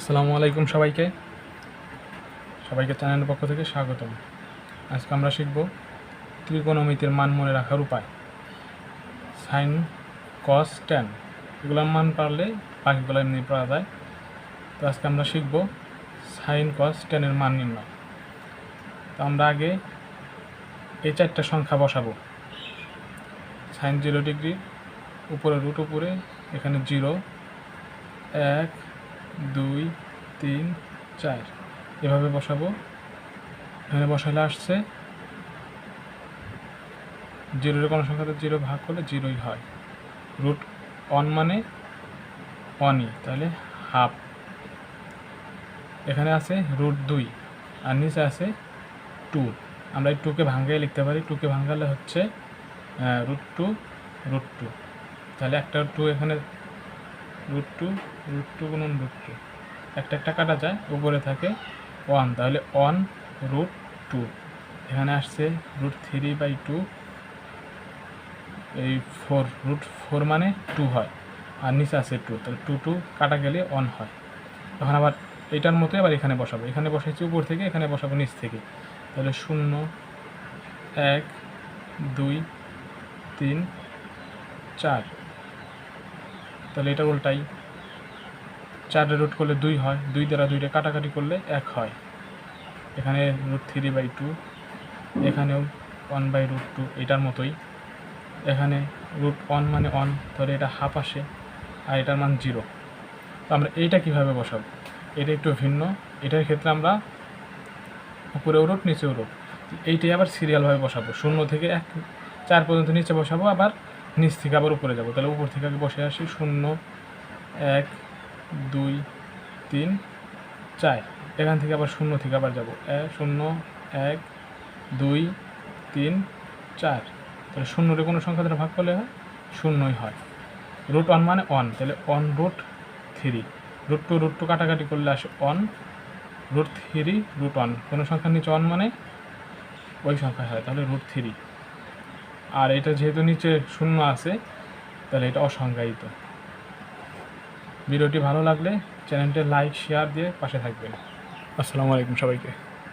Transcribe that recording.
আসসালামু আলাইকুম সবাইকে। সবাইকে চ্যানেলের পক্ষ থেকে স্বাগতম। আজকে আমরা শিখব ত্রিকোণমিতির মান মনে রাখার উপায়। সাইন কস টেন এগুলোর মান পারলে বাকিগুলো এমনি পড়া যায়। তো আজকে আমরা শিখব সাইন কস টেনের মান নির্ণয়। তো আমরা আগে এই চারটা সংখ্যা বসাবো। সাইন জিরো ডিগ্রি উপরে রুট উপরে, এখানে জিরো এক দুই, তিন, চার। এভাবে বসাবো। এখানে বসালে আসছে। জিরোর কোনো সংখ্যাতে জিরো ভাগ করলে জিরোই হয়। রুট অন মানে অনই তাহলে হাফ। এখানে আছে রুট দুই, আর নিচে আছে টু। আমরা এই টুকে ভাঙ্গাই লিখতে পারি। টুকে ভাঙ্গালে হচ্ছে রুট টু রুট টু। তাহলে একটা টু এখানে রুট টু রুট টু গুণন রুট টু একটা একটা কাটা যায়, উপরে থাকে ওয়ান তাহলে ওয়ান রুট টু এখানে আসছে রুট থ্রি বাই টু এই ফোর রুট ফোর মানে টু হয়। আর নিচে আছে টু তাহলে টু টু কাটা গেলে অন হয়। তখন আবার এটার মতো আবার এখানে বসাবো। এখানে বসাইছি উপর থেকে, এখানে বসাবো নিচ থেকে। তাহলে শূন্য, এক, দুই, তিন, চার। তাহলে এটা উল্টাই। চারের রুট করলে দুই হয়, দুই দ্বারা দুইটা কাটাকাটি করলে এক হয়। এখানে রুট থ্রি বাই টু এখানেও ওয়ান বাই রুট টু এটার মতোই। এখানে রুট ওয়ান মানে ওয়ান তাহলে এটা হাফ আসে, আর এটার মান জিরো তো আমরা এইটা কীভাবে বসাবো? এটা একটু ভিন্ন। এটার ক্ষেত্রে আমরা উপরেও রুট নিচেও রুট এইটাই আবার সিরিয়ালভাবে বসাবো। শূন্য থেকে এক, চার পর্যন্ত নিচে বসাবো, আবার নিচ থেকে আবার উপরে যাব। তাহলে উপর থেকে আগে বসে আসি, শূন্য, এক, দুই, তিন, চার। এখান থেকে আবার শূন্য থেকে আবার যাব। শূন্য, এক, দুই, তিন, চার। তাহলে শূন্যরে কোনো সংখ্যা দ্বারা ভাগ করলে শূন্যই হয়। রুট ওয়ান মানে ওয়ান। তাহলে one root three. Root two root two কাটাকাটি করলে আসে one. Root three, root one. কোনো সংখ্যার নিচে ওয়ান মানে ওই সংখ্যা হয়। তাহলে রুট থ্রি। আর এটা যেহেতু নিচে শূন্য আছে, তাহলে এটা অসংজ্ঞায়িত। ভিডিওটি ভালো লাগলে চ্যানেলটি লাইক, শেয়ার দিয়ে পাশে থাকবেন। আসসালামু আলাইকুম সবাইকে।